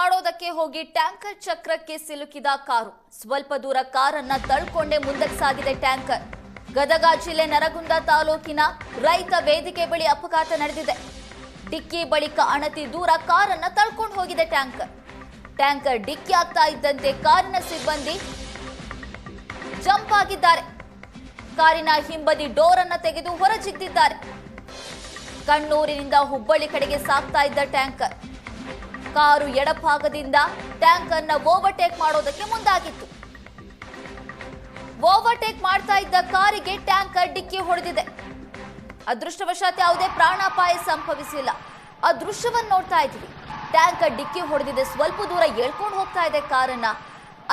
ಮಾಡೋದಕ್ಕೆ ಹೋಗಿ ಟ್ಯಾಂಕರ್ ಚಕ್ರಕ್ಕೆ ಸಿಲುಕಿದ ಕಾರು. ಸ್ವಲ್ಪ ದೂರ ಕಾರನ್ನ ತಳ್ಕೊಂಡೇ ಮುಂದಕ್ಕೆ ಸಾಗಿದೆ ಟ್ಯಾಂಕರ್. ಗದಗ ಜಿಲ್ಲೆ ನರಗುಂದ ತಾಲೂಕಿನ ರೈತ ವೇದಿಕೆ ಬಳಿ ಅಪಘಾತ ನಡೆದಿದೆ. ಡಿಕ್ಕಿ ಬಳಿಕ ಅಣತಿ ದೂರ ಕಾರನ್ನ ತಳ್ಕೊಂಡು ಹೋಗಿದೆ ಟ್ಯಾಂಕರ್. ಟ್ಯಾಂಕರ್ ಡಿಕ್ಕಿ ಆಗ್ತಾ ಇದ್ದಂತೆ ಕಾರಿನ ಸಿಬ್ಬಂದಿ ಜಂಪ್ ಆಗಿದ್ದಾರೆ. ಕಾರಿನ ಹಿಂಬದಿ ಡೋರ್ ಅನ್ನ ತೆಗೆದು ಹೊರಜಿಗ್ದಿದ್ದಾರೆ ಕಣ್ಣೂರಿನಿಂದ ಹುಬ್ಬಳ್ಳಿ ಕಡೆಗೆ ಸಾಗ್ತಾ ಇದ್ದ ಟ್ಯಾಂಕರ್. ಕಾರು ಎಡಭಾಗದಿಂದ ಟ್ಯಾಂಕರ್ನ ಓವರ್ಟೇಕ್ ಮಾಡೋದಕ್ಕೆ ಮುಂದಾಗಿತ್ತು. ಓವರ್ಟೇಕ್ ಮಾಡ್ತಾ ಇದ್ದ ಕಾರಿಗೆ ಟ್ಯಾಂಕರ್ ಡಿಕ್ಕಿ ಹೊಡೆದಿದೆ. ಅದೃಷ್ಟವಶಾತ್ ಯಾವುದೇ ಪ್ರಾಣಾಪಾಯ ಸಂಭವಿಸಿಲ್ಲ. ಆ ದೃಶ್ಯವನ್ನು ನೋಡ್ತಾ ಇದ್ವಿ. ಟ್ಯಾಂಕರ್ ಡಿಕ್ಕಿ ಹೊಡೆದಿದೆ. ಸ್ವಲ್ಪ ದೂರ ಎಳ್ಕೊಂಡು ಹೋಗ್ತಾ ಇದೆ ಕಾರನ್ನ.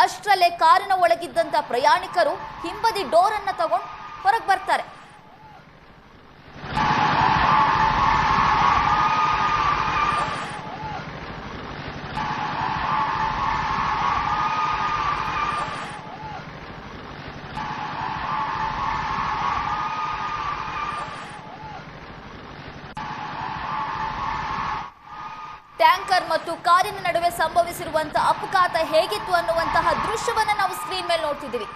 ಅಷ್ಟರಲ್ಲೇ ಕಾರಿನ ಒಳಗಿದ್ದಂತ ಪ್ರಯಾಣಿಕರು ಹಿಂಬದಿ ಡೋರ್ ಅನ್ನ ತಗೊಂಡು ಹೊರಗೆ ಬರ್ತಾರೆ ಟ್ಯಾಂಕರ್ ಮತ್ತು ಕಾರಿನ ನಡುವೆ ಸಂಭವಿಸಿರುವಂತಹ ಅಪಘಾತ ಹೇಗಿತ್ತು ಅನ್ನುವಂತಹ ದೃಶ್ಯವನ್ನು ನಾವು ಸ್ಕ್ರೀನ್ ಮೇಲೆ ನೋಡ್ತಿದ್ದೀವಿ.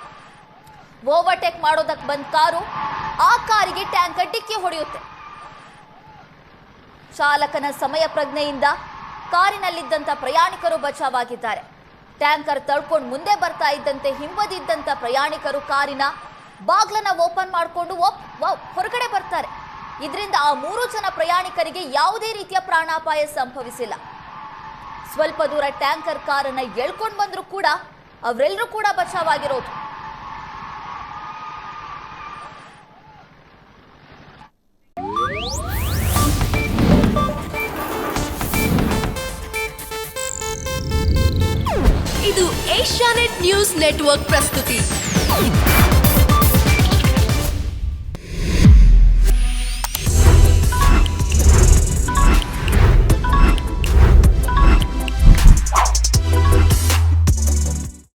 ಓವರ್ಟೇಕ್ ಮಾಡೋದಕ್ಕೆ ಬಂದ ಕಾರು, ಆ ಕಾರಿಗೆ ಟ್ಯಾಂಕರ್ ಡಿಕ್ಕಿ ಹೊಡೆಯುತ್ತೆ. ಚಾಲಕನ ಸಮಯ ಪ್ರಜ್ಞೆಯಿಂದ ಕಾರಿನಲ್ಲಿದ್ದಂಥ ಪ್ರಯಾಣಿಕರು ಬಚಾವಾಗಿದ್ದಾರೆ. ಟ್ಯಾಂಕರ್ ತಳ್ಕೊಂಡು ಮುಂದೆ ಬರ್ತಾ ಇದ್ದಂತೆ ಹಿಂಬದಿದ್ದಂಥ ಪ್ರಯಾಣಿಕರು ಕಾರಿನ ಬಾಗ್ಲನ್ನ ಓಪನ್ ಮಾಡಿಕೊಂಡು ಹೊರಗಡೆ ಬರ್ತಾರೆ. ಇದರಿಂದ ಆ ಮೂರು ಜನ ಪ್ರಯಾಣಿಕರಿಗೆ ಯಾವುದೇ ರೀತಿಯ ಪ್ರಾಣಾಪಾಯ ಸಂಭವಿಸಿಲ್ಲ. ಸ್ವಲ್ಪ ದೂರ ಟ್ಯಾಂಕರ್ ಕಾರನ್ನ ಎಳ್ಕೊಂಡು ಬಂದರೂ ಕೂಡ ಅವರೆಲ್ಲರೂ ಕೂಡ ಬಚಾವಾಗಿರೋದು. ಇದು ಏಷ್ಯಾನೆಟ್ ನ್ಯೂಸ್ ನೆಟ್ವರ್ಕ್ ಪ್ರಸ್ತುತಿ.